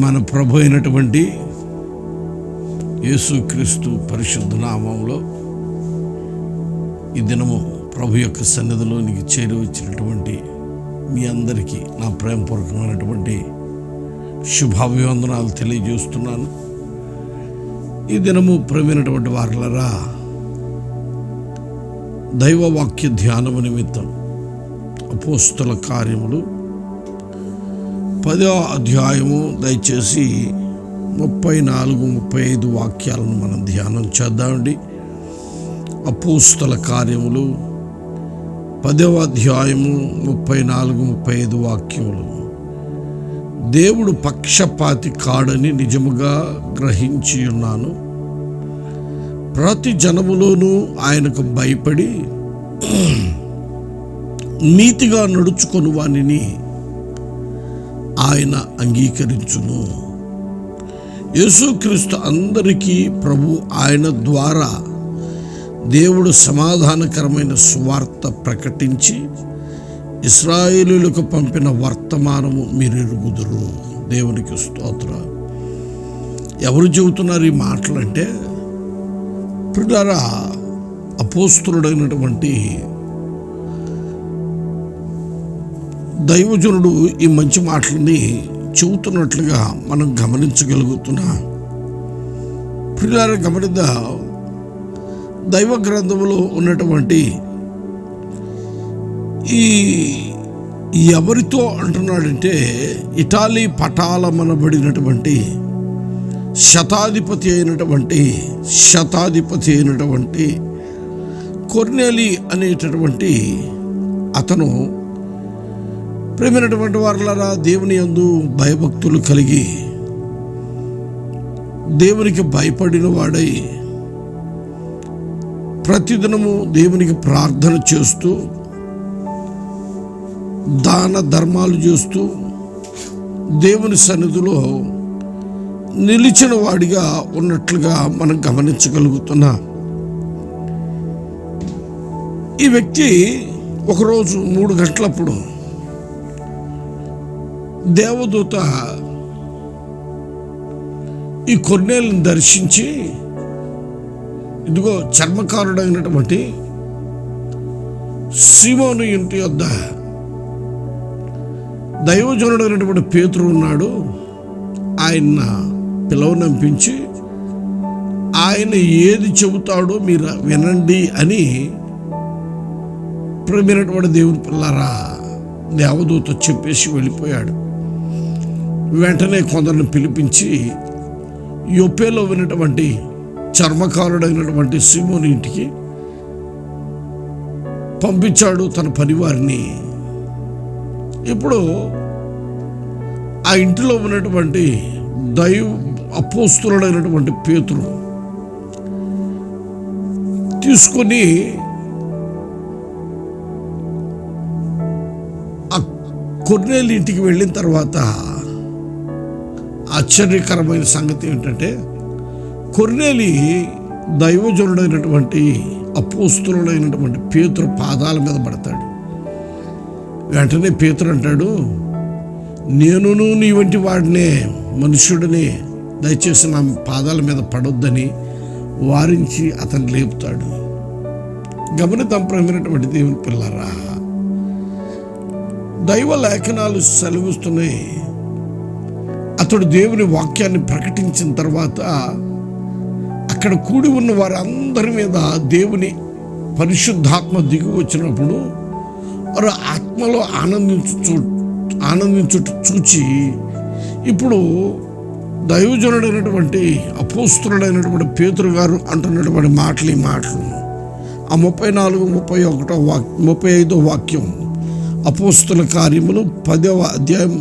మన ప్రభు అయినటువంటి యేసుక్రీస్తు పరిశుద్ధ నామంలో ఈ దినము ప్రభు యొక్క సన్నిధిలోనికి చేరి వచ్చినటువంటి మీ అందరికీ నా ప్రేమపూర్వకమైనటువంటి శుభాభివందనాలు తెలియజేస్తున్నాను. ఈ దినము ప్రేమైనటువంటి వారులరా దైవవాక్య ధ్యానము నిమిత్తం అపోస్తుల కార్యములు పదో అధ్యాయము దయచేసి ముప్పై నాలుగు ముప్పై ఐదు వాక్యాలను మనం ధ్యానం చేద్దామండి. అపోస్తుల కార్యములు పదవ అధ్యాయము ముప్పై నాలుగు ముప్పై ఐదు వాక్యములు. దేవుడు పక్షపాతి కాడని నిజముగా గ్రహించి ఉన్నాను. ప్రతి జనములోనూ ఆయనకు భయపడి నీతిగా నడుచుకొని వానిని ఆయన అంగీకరించును. యేసుక్రీస్తు అందరికీ ప్రభు ఆయన ద్వారా దేవుడు సమాధానకరమైన సువార్త ప్రకటించి ఇస్రాయేలులకు పంపిన వర్తమానము మీరు ఎరుగుదురు దేవునికి స్తోత్ర. ఎవరు చెబుతున్నారు ఈ మాటలంటే పిల్లరా అపోస్తుడైనటువంటి దైవజనుడు ఈ మంచి మాటలని చెబుతున్నట్లుగా మనం గమనించగలుగుతున్నా పిల్లల గమనిద్ద. దైవ గ్రంథంలో ఉన్నటువంటి ఈ ఎవరితో అంటున్నాడంటే ఇటాలీ పటాలమనబడినటువంటి శతాధిపతి అయినటువంటి శతాధిపతి అయినటువంటి కొర్నేలి అనేటటువంటి అతను ప్రేమైనటువంటి వారులరా దేవుని యందు భయభక్తులు కలిగి దేవునికి భయపడిన వాడై ప్రతిదినము దేవునికి ప్రార్థన చేస్తూ దాన ధర్మాలు చేస్తూ దేవుని సన్నిధిలో నిలిచిన వాడిగా ఉన్నట్లుగా మనం గమనించగలుగుతున్నాం. ఈ వ్యక్తి ఒకరోజు మూడు గంటలప్పుడు దేవదూత ఈ కొన్నేళ్ళని దర్శించి ఇదిగో చర్మకారుడైనటువంటి సీమోను ఇంటి వద్ద దైవజనుడైనటువంటి పేతురు ఉన్నాడు. ఆయన పిలవనంపించి ఆయన ఏది చెబుతాడో మీరు వినండి అని ప్రేమైనటువంటి దేవుని పిల్లారా దేవదూత చెప్పేసి వెళ్ళిపోయాడు. వెంటనే కొందరిని పిలిపించి యొప్పేలో ఉన్నటువంటి చర్మకారుడైనటువంటి సిమోని ఇంటికి పంపించాడు తన పనివారిని. ఇప్పుడు ఆ ఇంటిలో ఉన్నటువంటి దైవ అపోస్తులైనటువంటి పేతురు తీసుకొని ఆ కొన్నేళ్ళ ఇంటికి వెళ్ళిన తర్వాత ఆశ్చర్యకరమైన సంగతి ఏంటంటే కొర్నేలి దైవజనుడైనటువంటి అపోస్తులుడైనటువంటి పేతురు పాదాల మీద పడతాడు. వెంటనే పేతురు అంటాడు నేనును నీ వంటి వాడినే మనుషుడిని దయచేసి నా పాదాల మీద పడొద్దని వారించి అతను లేపుతాడు. గమనితంపరమైనటువంటి దేవుని పిల్లరా దైవ లేఖనాలు సెలవిస్తున్నాయి. అతడు దేవుని వాక్యాన్ని ప్రకటించిన తర్వాత అక్కడ కూడి ఉన్న వారందరి మీద దేవుని పరిశుద్ధాత్మ దిగి వచ్చినప్పుడు వారు ఆత్మలో ఆనందించు ఆనందించుట చూచి ఇప్పుడు దైవజనుడైనటువంటి అపోస్తుడైనటువంటి పేతురు గారు అంటున్నటువంటి మాటలు ఈ మాటలు. ఆ ముప్పై నాలుగు ముప్పై ఒకటో వాక్ ముప్పై ఐదో వాక్యం అపోస్తుల కార్యములు పదవ అధ్యాయం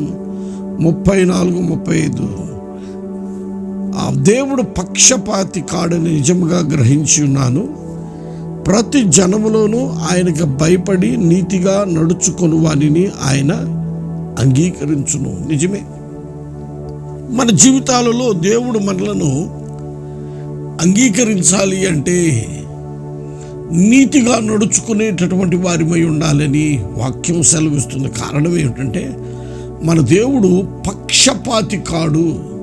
ముప్పై నాలుగు ముప్పై ఐదు. ఆ దేవుడు పక్షపాతి కాడని నిజముగా గ్రహించి ఉన్నాను. ప్రతి జనములోనూ ఆయనకు భయపడి నీతిగా నడుచుకొని వానిని ఆయన అంగీకరించును. నిజమే. మన జీవితాలలో దేవుడు మనలను అంగీకరించాలి అంటే నీతిగా నడుచుకునేటటువంటి వారిమై ఉండాలని వాక్యం సెలవిస్తుంది. కారణం ఏమిటంటే మన దేవుడు పక్షపాతి కాడు.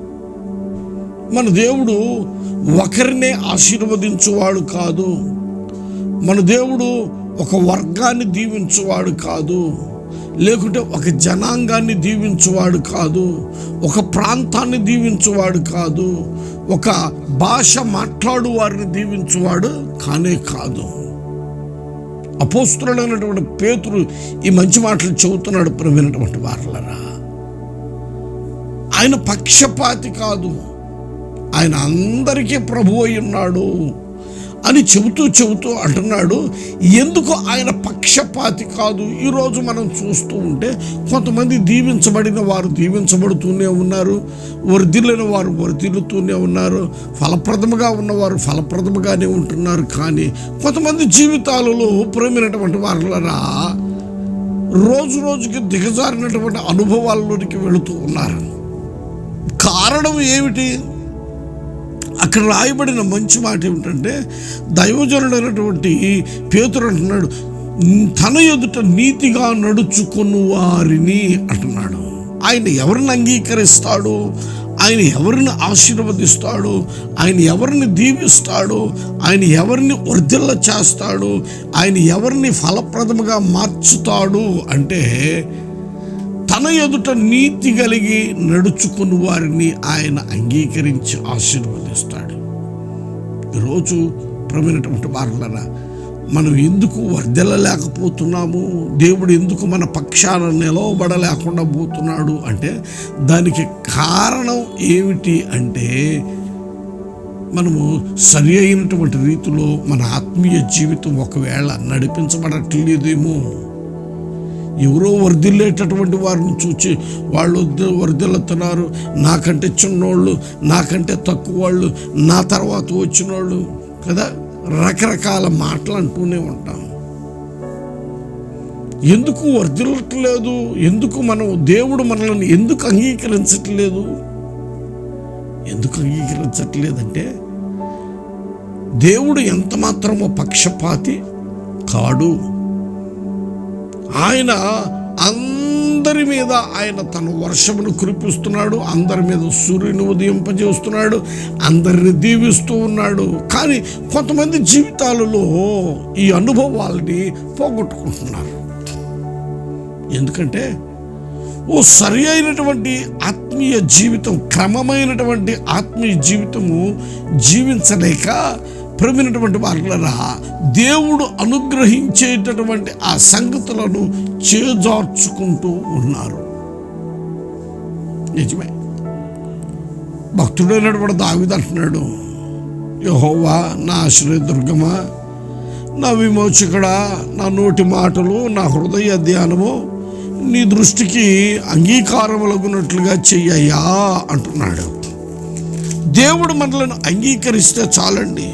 మన దేవుడు ఒకరినే ఆశీర్వదించువాడు కాదు. మన దేవుడు ఒక వర్గాన్ని దీవించువాడు కాదు. లేకుంటే ఒక జనాంగాన్ని దీవించువాడు కాదు. ఒక ప్రాంతాన్ని దీవించువాడు కాదు. ఒక భాష మాట్లాడు వారిని దీవించువాడు కానే కాదు. అపోస్తుడైనటువంటి పేతురు ఈ మంచి మాటలు చెబుతున్నాడు ప్రవీణటువంటి వారలరా. ఆయన పక్షపాతి కాదు. ఆయన అందరికీ ప్రభు అయి ఉన్నాడు అని చెబుతూ చెబుతూ అంటున్నాడు. ఎందుకు ఆయన పక్షపాతి కాదు? ఈరోజు మనం చూస్తూ ఉంటే కొంతమంది దీవించబడిన వారు దీవించబడుతూనే ఉన్నారు. వరిదిల్లిన వారు వరిదిల్లుతూనే ఉన్నారు. ఫలప్రదముగా ఉన్నవారు ఫలప్రదముగానే ఉంటున్నారు. కానీ కొంతమంది జీవితాలలో ప్రేమైనటువంటి వారులరా రోజు రోజుకి దిగజారినటువంటి అనుభవాల్లోనికి వెళుతూ ఉన్నారు. కారణం ఏమిటి? అక్కడ రాయబడిన మంచి మాట ఏమిటంటే దైవజనుడైనటువంటి పేతుడు అంటున్నాడు తన ఎదుట నీతిగా నడుచుకుని వారిని అంటున్నాడు. ఆయన ఎవరిని అంగీకరిస్తాడు? ఆయన ఎవరిని ఆశీర్వదిస్తాడు? ఆయన ఎవరిని దీవిస్తాడు? ఆయన ఎవరిని వర్ధిల్ల చేస్తాడు? ఆయన ఎవరిని ఫలప్రదముగా మార్చుతాడు? అంటే తన ఎదుట నీతి కలిగి నడుచుకుని వారిని ఆయన అంగీకరించి ఆశీర్వదిస్తాడు. ఈరోజు ప్రమైనటువంటి వారులరా మనం ఎందుకు వర్ధెలలేకపోతున్నాము దేవుడు ఎందుకు మన పక్షాన నిలవబడలేకుండా పోతున్నాడు అంటే దానికి కారణం ఏమిటి అంటే మనము సరి అయినటువంటి రీతిలో మన ఆత్మీయ జీవితం ఒకవేళ నడిపించబడట్లేదేమో. ఎవరో వర్ధిల్లేటటువంటి వారిని చూచి వాళ్ళు వర్ధిల్లుతున్నారు నాకంటే చిన్నోళ్ళు నాకంటే తక్కువ వాళ్ళు నా తర్వాత వచ్చిన వాళ్ళు కదా? రకరకాల మాటలు అంటూనే ఉంటాం. ఎందుకు వర్ధిల్లట్లేదు ఎందుకు మనం దేవుడు మనల్ని ఎందుకు అంగీకరించట్లేదు? ఎందుకు అంగీకరించట్లేదంటే దేవుడు ఎంత మాత్రమో పక్షపాతి కాడు. ఆయన అందరి మీద ఆయన తన వర్షమును కురిపిస్తున్నాడు అందరి మీద సూర్యుని ఉదయింపజేస్తున్నాడు అందరిని దీవిస్తూ ఉన్నాడు. కానీ కొంతమంది జీవితాలలో ఈ అనుభవాల్ని పోగొట్టుకుంటున్నారు. ఎందుకంటే ఓ సరి అయినటువంటి ఆత్మీయ జీవితం క్రమమైనటువంటి ఆత్మీయ జీవితము జీవించలేక ప్రమినటువంటి వారులరా దేవుడు అనుగ్రహించేటటువంటి ఆ సంగతులను చేజార్చుకుంటూ ఉన్నారు. నిజమే. భక్తుడైనటువంటి దావిది అంటున్నాడు యహోవా నా ఆశ్రయదుర్గమా నా విమోచకుడా నా నోటి మాటలు నా హృదయ ధ్యానము నీ దృష్టికి అంగీకారములగునట్లుగా చెయ్యయ్యా అంటున్నాడు. దేవుడు మనలను అంగీకరిస్తే చాలండి.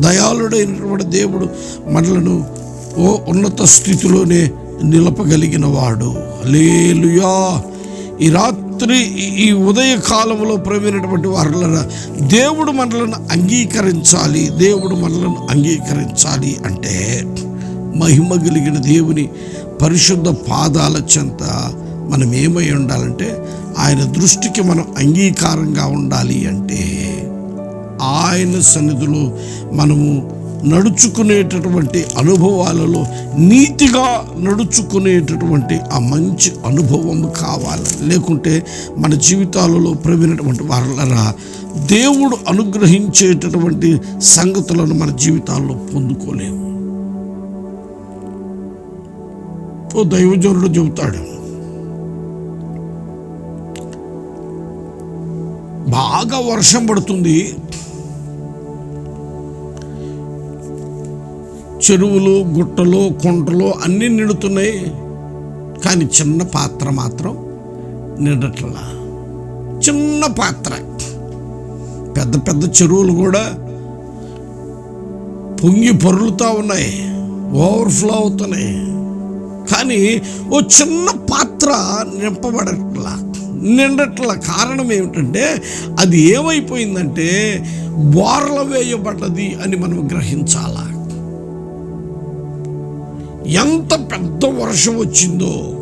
దయాళుడైనటువంటి దేవుడు మనలను ఓ ఉన్నత స్థితిలోనే నిలపగలిగిన వాడు లేలుయా ఈ రాత్రి ఈ- ఉదయ కాలంలో ప్రవీణటువంటి వారుల దేవుడు మనలను అంగీకరించాలి దేవుడు మనలను అంగీకరించాలి అంటే మహిమ కలిగిన దేవుని పరిశుద్ధ పాదాల చెంత మనం ఏమై ఉండాలంటే ఆయన దృష్టికి మనం అంగీకారంగా ఉండాలి అంటే ఆయన సన్నిధిలో మనము నడుచుకునేటటువంటి అనుభవాలలో నీతిగా నడుచుకునేటటువంటి ఆ మంచి అనుభవం కావాలి. లేకుంటే మన జీవితాలలో ప్రవీణటువంటి వారలరా దేవుడు అనుగ్రహించేటటువంటి సంగతులను మన జీవితాల్లో పొందుకోలేము. ఓ దైవజనుడు చెబుతాడు బాగా వర్షం పడుతుంది చెరువులు గుట్టలు కుంటలు అన్నీ నిండుతున్నాయి. కానీ చిన్న పాత్ర మాత్రం నిండట్ల చిన్న పాత్ర. పెద్ద పెద్ద చెరువులు కూడా పొంగి పొరులుతూ ఉన్నాయి. ఓవర్ఫ్లో అవుతున్నాయి. కానీ ఓ చిన్న పాత్ర నింపబడట్లా. నిండట్ల కారణం ఏమిటంటే అది ఏమైపోయిందంటే బోర్ల వేయబడ్డది అని మనం గ్రహించాలా? ఎంత పెద్ద వర్షం వచ్చిందో?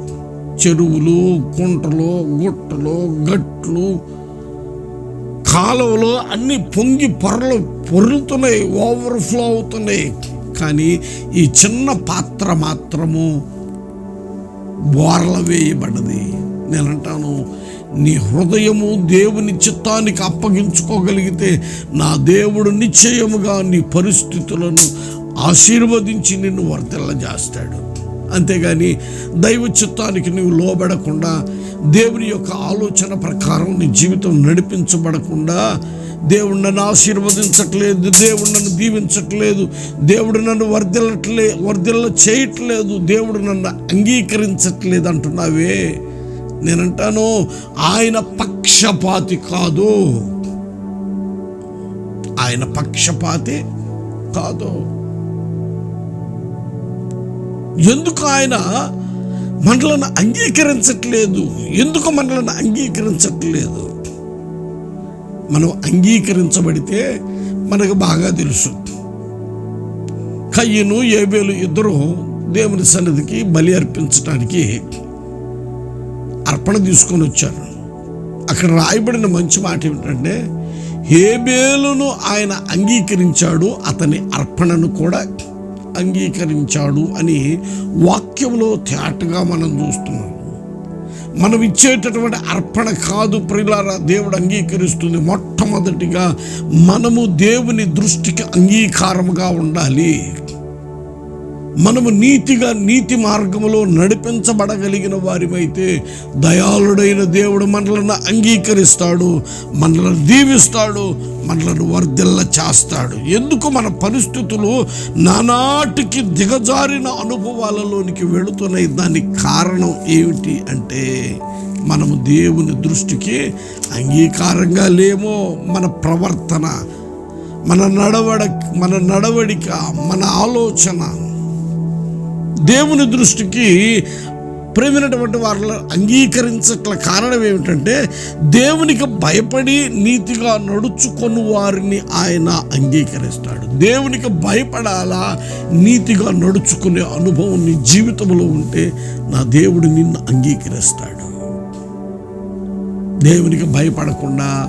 చెరువులు కుంటలు గుట్టలు గట్లు కాలువలు అన్ని పొంగి పొరలు పొర్లుతున్నాయి ఓవర్ఫ్లో అవుతున్నాయి. కానీ ఈ చిన్న పాత్ర మాత్రము బోర్ల వేయబడ్డది. నేనంటాను నీ హృదయము దేవుని చిత్తానికి అప్పగించుకోగలిగితే నా దేవుడు నిశ్చయముగా నీ పరిస్థితులను ఆశీర్వదించి నిన్ను వర్తిల్లజేస్తాడు అంతేగాని దైవ చిత్తానికి నువ్వు లోబడకుండా దేవుని యొక్క ఆలోచన ప్రకారం నీ జీవితం నడిపించబడకుండా దేవుడు నన్ను ఆశీర్వదించట్లేదు దేవుడు నన్ను దీవించట్లేదు దేవుడు నన్ను వర్ధిల్లట్లే వర్ధిల్ల చేయట్లేదు దేవుడు నన్ను అంగీకరించట్లేదు అంటున్నావే. నేనంటాను ఆయన పక్షపాతి కాదు. ఆయన పక్షపాతి కాదు. ఎందుకు ఆయన మనలను అంగీకరించట్లేదు? ఎందుకు మనలను అంగీకరించట్లేదు? మనం అంగీకరించబడితే మనకు బాగా తెలుసు. కయ్యను ఏబేలు ఇద్దరు దేవుని సన్నిధికి బలి అర్పించడానికి అర్పణ తీసుకొని వచ్చారు. అక్కడ రాయబడిన మంచి మాట ఏమిటంటే హేబేలును ఆయన అంగీకరించాడు అతని అర్పణను కూడా అంగీకరించాడు అని వాక్యంలో తేటగా మనం చూస్తున్నాం. మనం ఇచ్చేటటువంటి అర్పణ కాదు ప్రిలారా దేవుడు అంగీకరిస్తుంది. మొట్టమొదటిగా మనము దేవుని దృష్టికి అంగీకారముగా ఉండాలి. మనము నీతిగా నీతి మార్గంలో నడిపించబడగలిగిన వారిమైతే దయాళుడైన దేవుడు మనలను అంగీకరిస్తాడు మనలను దీవిస్తాడు మనలను వర్ధిల్ల చేస్తాడు. ఎందుకు మన పరిస్థితులు నానాటికి దిగజారిన అనుభవాలలోనికి వెళుతున్నాయి? దానికి కారణం ఏమిటి అంటే మనము దేవుని దృష్టికి అంగీకారంగా లేమో మన ప్రవర్తన మన నడవడ మన నడవడిక మన ఆలోచన దేవుని దృష్టికి ప్రేమినటువంటి వారిలో అంగీకరించట్ల కారణం ఏమిటంటే దేవునికి భయపడి నీతిగా నడుచుకొని వారిని ఆయన అంగీకరిస్తాడు. దేవునికి భయపడాలా నీతిగా నడుచుకునే అనుభవం నీ జీవితంలో ఉంటే నా దేవుడు నిన్ను అంగీకరిస్తాడు. దేవునికి భయపడకుండా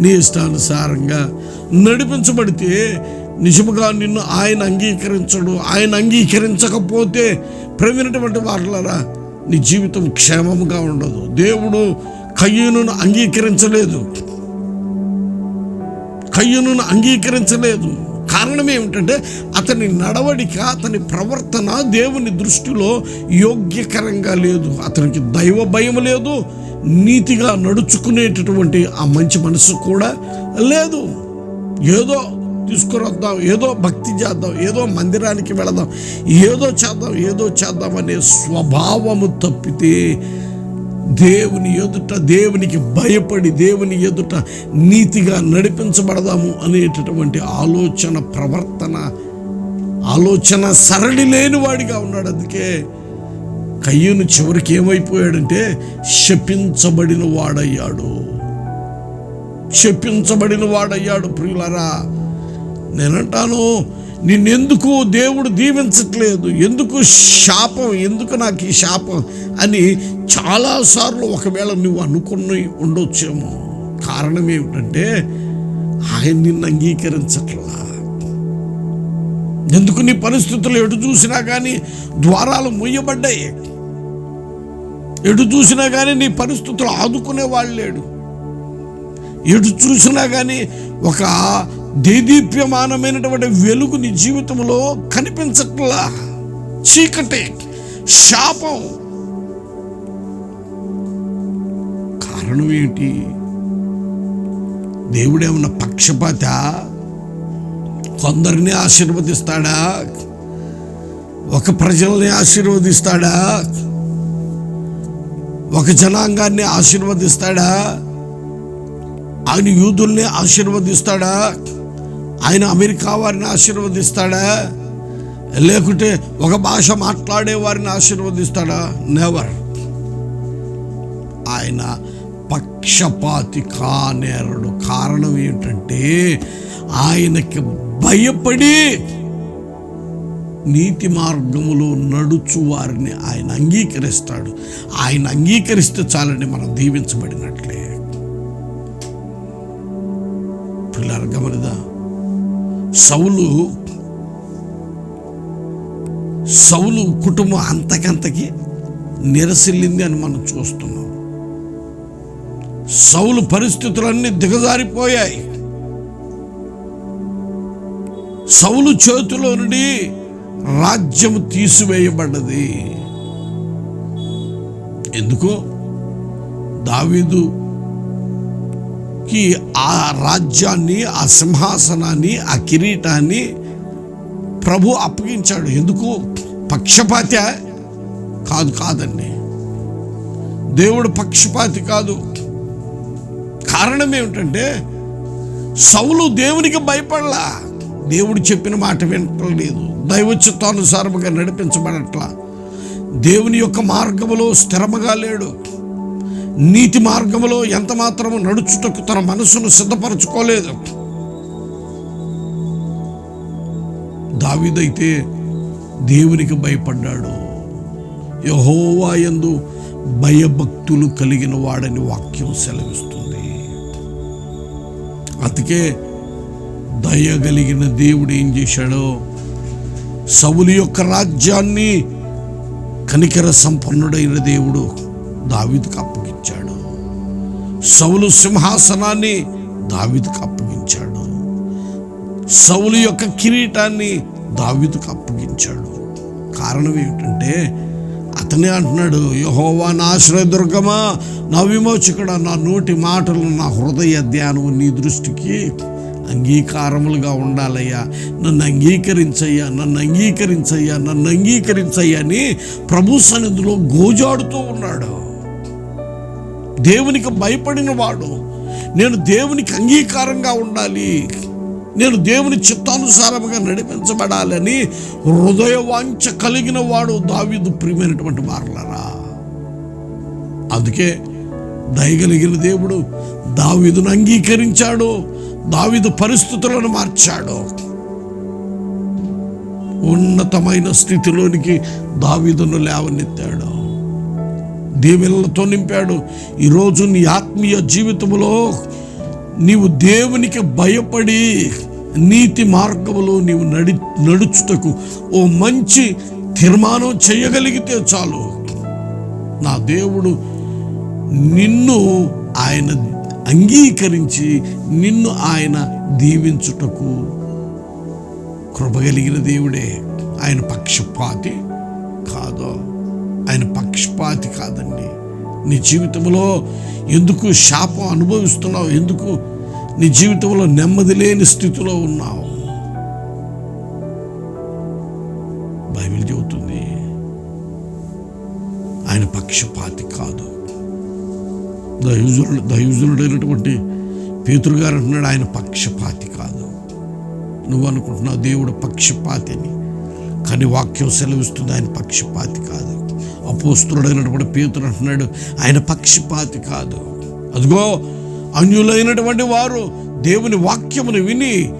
నీ ఇష్టానుసారంగా నడిపించబడితే నిజముగా నిన్ను ఆయన అంగీకరించడు. ఆయన అంగీకరించకపోతే ప్రవీణటువంటి వారులరా నీ జీవితం క్షేమముగా ఉండదు. దేవుడు కయ్యూను అంగీకరించలేదు. కయ్యూను అంగీకరించలేదు. కారణం ఏమిటంటే అతని నడవడిక అతని ప్రవర్తన దేవుని దృష్టిలో యోగ్యకరంగా లేదు. అతనికి దైవ భయం లేదు. నీతిగా నడుచుకునేటటువంటి ఆ మంచి మనసు కూడా లేదు. ఏదో తీసుకురొద్దాం ఏదో భక్తి చేద్దాం ఏదో మందిరానికి వెళదాం ఏదో చేద్దాం ఏదో చేద్దాం అనే స్వభావము తప్పితే దేవుని ఎదుట దేవునికి భయపడి దేవుని ఎదుట నీతిగా నడిపించబడదాము అనేటటువంటి ఆలోచన ప్రవర్తన ఆలోచన సరళి లేని వాడిగా ఉన్నాడు. అందుకే కయ్యూను చివరికి ఏమైపోయాడంటే శపించబడిన వాడయ్యాడు. శపించబడిన వాడయ్యాడు ప్రియులరా నేనంటాను నిన్నెందుకు దేవుడు దీవించట్లేదు? ఎందుకు శాపం? ఎందుకు నాకు ఈ శాపం? అని చాలాసార్లు ఒకవేళ నువ్వు అనుకుని ఉండొచ్చేమో. కారణం ఏమిటంటే ఆయన నిన్ను అంగీకరించట్లా. ఎందుకు నీ పరిస్థితులు ఎటు చూసినా కానీ ద్వారాలు మొయ్యబడ్డాయి ఎటు చూసినా కానీ నీ పరిస్థితులు ఆదుకునే వాళ్ళు లేడు. ఎటు చూసినా కానీ ఒక దేదీప్యమానమైనటువంటి వెలుగు నీ జీవితంలో కనిపించట్లా. చీకటి శాపం. కారణం ఏంటి? దేవుడేమన్నా పక్షపాత? కొందరిని ఆశీర్వదిస్తాడా? ఒక ప్రజల్ని ఆశీర్వదిస్తాడా? ఒక జనాంగాన్ని ఆశీర్వదిస్తాడా? ఆయన యూదుల్ని ఆశీర్వదిస్తాడా? ఆయన అమెరికా వారిని ఆశీర్వదిస్తాడా? లేకుంటే ఒక భాష మాట్లాడే వారిని ఆశీర్వదిస్తాడా? నెవర్ ఆయన పక్షపాతి కానేరడు. కారణం ఏంటంటే ఆయనకి భయపడి నీతి మార్గములో నడుచు వారిని ఆయన అంగీకరిస్తాడు. ఆయన అంగీకరిస్తే చాలని మనం దీవించబడినట్లే. పిల్లలు గమనిదా సౌలు సౌలు కుటుంబం అంతకంతకి నిరసిల్లింది అని మనం చూస్తున్నాం. సౌలు పరిస్థితులన్నీ దిగజారిపోయాయి. సౌలు చేతిలో నుండి రాజ్యం తీసివేయబడ్డది. ఎందుకో? దావీదు కి ఆ రాజ్యాన్ని ఆ సింహాసనాన్ని ఆ కిరీటాన్ని ప్రభు అప్పగించాడు. ఎందుకు? పక్షపాత కాదు కాదండి. దేవుడు పక్షపాతి కాదు. కారణం ఏమిటంటే సౌలు దేవునికి భయపడలా. దేవుడు చెప్పిన మాట వినట్లేదు. దైవచిత్తానుసారముగా నడిపించబడట్లా. దేవుని యొక్క మార్గములో స్థిరముగా లేడు. నీతి మార్గంలో ఎంత మాత్రము నడుచుటకు తన మనసును సిద్ధపరచుకోలేదు. దావిదైతే దేవునికి భయపడ్డాడు. యహోవా యందు భయభక్తులు కలిగిన వాడని వాక్యం సెలవిస్తుంది. అందుకే దయ కలిగిన దేవుడు ఏం చేశాడో సవులు యొక్క రాజ్యాన్ని కనికర సంపన్నుడైన దేవుడు దావిదికి అప్పగించాడు. సౌలు సింహాసనాన్ని దావిదికి అప్పగించాడు. సౌలు యొక్క కిరీటాన్ని దావిదికి అప్పగించాడు. కారణం ఏమిటంటే అతనే అంటున్నాడు యహోవా నా ఆశ్రయదుర్గమా నా విమోచకుడా నా నోటి మాటలు నా హృదయ ధ్యానం నీ దృష్టికి అంగీకారములుగా ఉండాలయ్యా. నన్ను అంగీకరించయ్యా నన్ను అంగీకరించయ్యా నన్ను అంగీకరించయ్యా అని ప్రభు సన్నిధిలో గోజాడుతూ ఉన్నాడు. దేవునికి భయపడిన వాడు. నేను దేవునికి అంగీకారంగా ఉండాలి. నేను దేవుని చిత్తానుసారముగా నడిపించబడాలని హృదయ వాంఛ కలిగిన వాడు దావీదు ప్రియమైనటువంటి మారలరా అందుకే దయగలిగిన దేవుడు దావీదును అంగీకరించాడు. దావీదు పరిస్థితులను మార్చాడు. ఉన్నతమైన స్థితిలోనికి దావీదును లేవనెత్తాడు. దీవెనలతో నింపాడు. ఈరోజు నీ ఆత్మీయ జీవితంలో నీవు దేవునికి భయపడి నీతి మార్గములో నీవు నడి నడుచుటకు ఓ మంచి తీర్మానం చేయగలిగితే చాలు. నా దేవుడు నిన్ను ఆయన అంగీకరించి నిన్ను ఆయన దీవించుటకు కృపగలిగిన దేవుడే. ఆయన పక్షపాతి కాదు. ఆయన పక్షపాతి కాదండి. నీ జీవితంలో ఎందుకు శాపం అనుభవిస్తున్నావు? ఎందుకు నీ జీవితంలో నెమ్మది లేని స్థితిలో ఉన్నావు? బైబిల్ చెబుతుంది ఆయన పక్షపాతి కాదు. దైవజనుడు దైవజనుడైనటువంటి పేతురు గారు అంటున్నాడు ఆయన పక్షపాతి కాదు. నువ్వు అనుకుంటున్నావు దేవుడు పక్షపాతి అని కానీ వాక్యం సెలవిస్తుంది ఆయన పక్షపాతి కాదు. అపోస్తుడైనటువంటి పేతురు అంటున్నాడు ఆయన పక్షపాతి కాదు. అదిగో అన్యులైనటువంటి వారు దేవుని వాక్యమును విని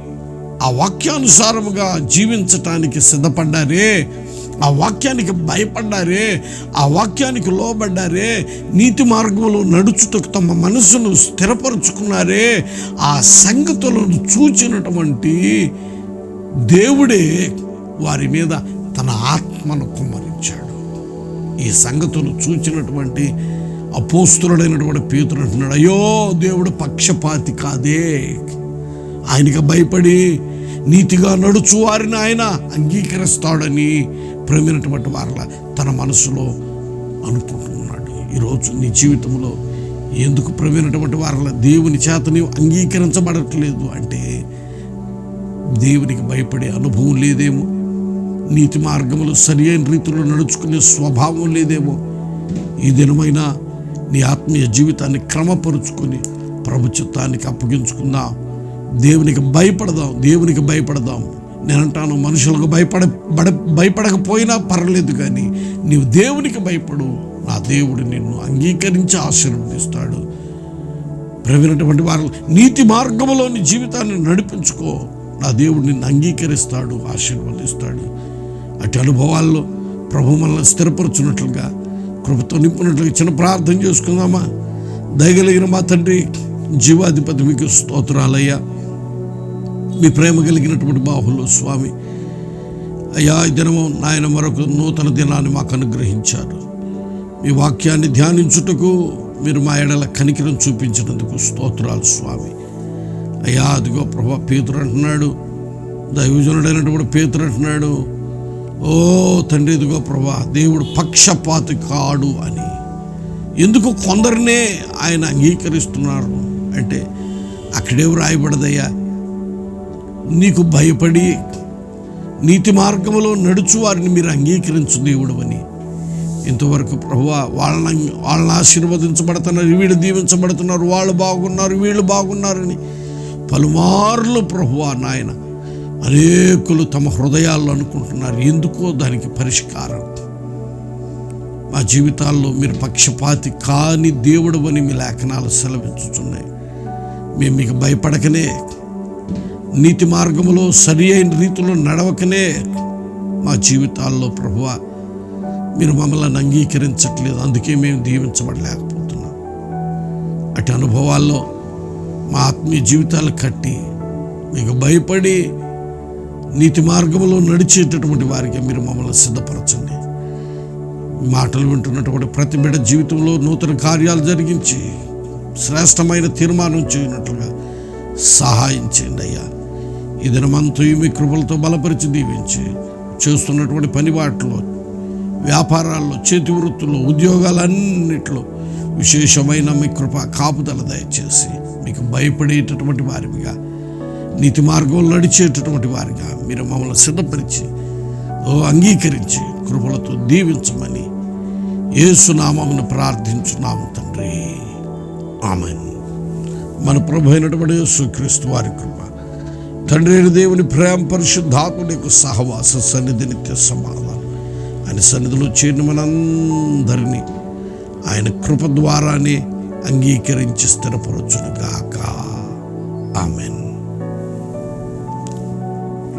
ఆ వాక్యానుసారముగా జీవించటానికి సిద్ధపడ్డారే ఆ వాక్యానికి భయపడ్డారే ఆ వాక్యానికి లోబడ్డారే నీతి మార్గంలో నడుచుటకు తమ మనసును స్థిరపరుచుకున్నారే ఆ సంగతులను చూచినటువంటి దేవుడే వారి మీద తన ఆత్మను కుమ్మరి. ఈ సంగతులు చూచినటువంటి అపోస్తులుడైనటువంటి పేతురు అంటున్నాడు అయ్యో దేవుడు పక్షపాతి కాదే. ఆయనకి భయపడి నీతిగా నడుచు వారిని ఆయన అంగీకరిస్తాడని ప్రేమైనటువంటి వారిలా తన మనసులో అనుకుంటున్నాడు. ఈరోజు నీ జీవితంలో ఎందుకు ప్రేమైనటువంటి వారిలా దేవుని చేత నీవు అంగీకరించబడట్లేదు అంటే దేవునికి భయపడే అనుభవం లేదేమో. నీతి మార్గములు సరి అయిన రీతిలో నడుచుకునే స్వభావం లేదేమో. ఈ దినమైనా నీ ఆత్మీయ జీవితాన్ని క్రమపరుచుకొని ప్రభు చిత్తానికి అప్పగించుకుందాం. దేవునికి భయపడదాం దేవునికి భయపడదాం. నేనంటాను మనుషులకు భయపడ బడ భయపడకపోయినా పర్లేదు కానీ నీవు దేవునికి భయపడు. నా దేవుడు నిన్ను అంగీకరించి ఆశీర్వదిస్తాడు. ప్రవీణటువంటి వారు నీతి మార్గంలోని జీవితాన్ని నడిపించుకో. నా దేవుడు నిన్ను అంగీకరిస్తాడు ఆశీర్వదిస్తాడు. అటు అనుభవాల్లో ప్రభు మనల్ని స్థిరపరచున్నట్లుగా కృపతో నింపునట్లుగా చిన్న ప్రార్థన చేసుకుందామా? దయగలిగిన మా తండ్రి జీవాధిపతి మీకు స్తోత్రాలయ్యా. మీ ప్రేమ కలిగినటువంటి బాహులు స్వామి అయ్యా దినము నాయన మరొక నూతన దినాన్ని మాకు అనుగ్రహించారు. మీ వాక్యాన్ని ధ్యానించుటకు మీరు మా ఎడల కనికిరం చూపించినందుకు స్తోత్రాలు స్వామి. అయ్యా అదిగో ప్రభా పేతురు అంటున్నాడు దైవజనుడైనటువంటి పేతురు అంటున్నాడు ఓ తండ్రి ఇదిగో ప్రభా దేవుడు పక్షపాతి కాడు అని. ఎందుకు కొందరినే ఆయన అంగీకరిస్తున్నారు అంటే అక్కడే వ్రాయబడదయ్యా నీకు భయపడి నీతి మార్గంలో నడుచు వారిని మీరు అంగీకరించు దేవుడు అని. ఇంతవరకు ప్రభు వాళ్ళని వాళ్ళని ఆశీర్వదించబడుతున్నారు వీళ్ళు దీవించబడుతున్నారు వాళ్ళు బాగున్నారు వీళ్ళు బాగున్నారని పలుమార్లు ప్రభు నాయన అనేకులు తమ హృదయాల్లో అనుకుంటున్నారు ఎందుకో దానికి పరిష్కారం? మా జీవితాల్లో మీరు పక్షపాతి కాని దేవుడు అని మీ లేఖనాలు సెలవించుతున్నాయి మేము మీకు భయపడకనే నీతి మార్గంలో సరి అయిన రీతిలో నడవకనే మా జీవితాల్లో ప్రభువ మీరు మమ్మల్ని అంగీకరించట్లేదు అందుకే మేము దీవించబడలేకపోతున్నాం. అటు అనుభవాల్లో మా ఆత్మీయ జీవితాలు కట్టి మీకు భయపడి నీతి మార్గంలో నడిచేటటువంటి వారికి మీరు మమ్మల్ని సిద్ధపరచండి. మాటలు వింటున్నటువంటి ప్రతి బిడ్డ జీవితంలో నూతన కార్యాలు జరిగించి శ్రేష్టమైన తీర్మానం చేయనట్లుగా సహాయం చేయండి అయ్యా. ఈ దినమంతా మీ కృపలతో బలపరిచి దీవించి చేస్తున్నటువంటి పని వాటిలో వ్యాపారాల్లో చేతి వృత్తుల్లో ఉద్యోగాలన్నిట్లో విశేషమైన మీ కృప కాపుదల దయచేసి మీకు భయపడేటటువంటి వారిగా నీతి మార్గంలో నడిచేటటువంటి వారిగా మీరు మమ్మల్ని సిద్ధపరిచి ఓ అంగీకరించి కృపలతో దీవించమని ఏసునామమును ప్రార్థించున్నాము తండ్రి. ఆమెన్. మన ప్రభు అయినటువంటి యేసుక్రీస్తు వారి కృప తండ్రి అయిన దేవుని ప్రేమ పరిశుద్ధాత్ముడి యొక్క సహవాస సన్నిధి నిత్య సమాధానం. ఆయన సన్నిధిలో చేరిన మనందరినీ ఆయన కృప ద్వారానే అంగీకరించి స్థిరపరచునుగాక. ఆమెన్.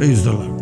Praise the Lord.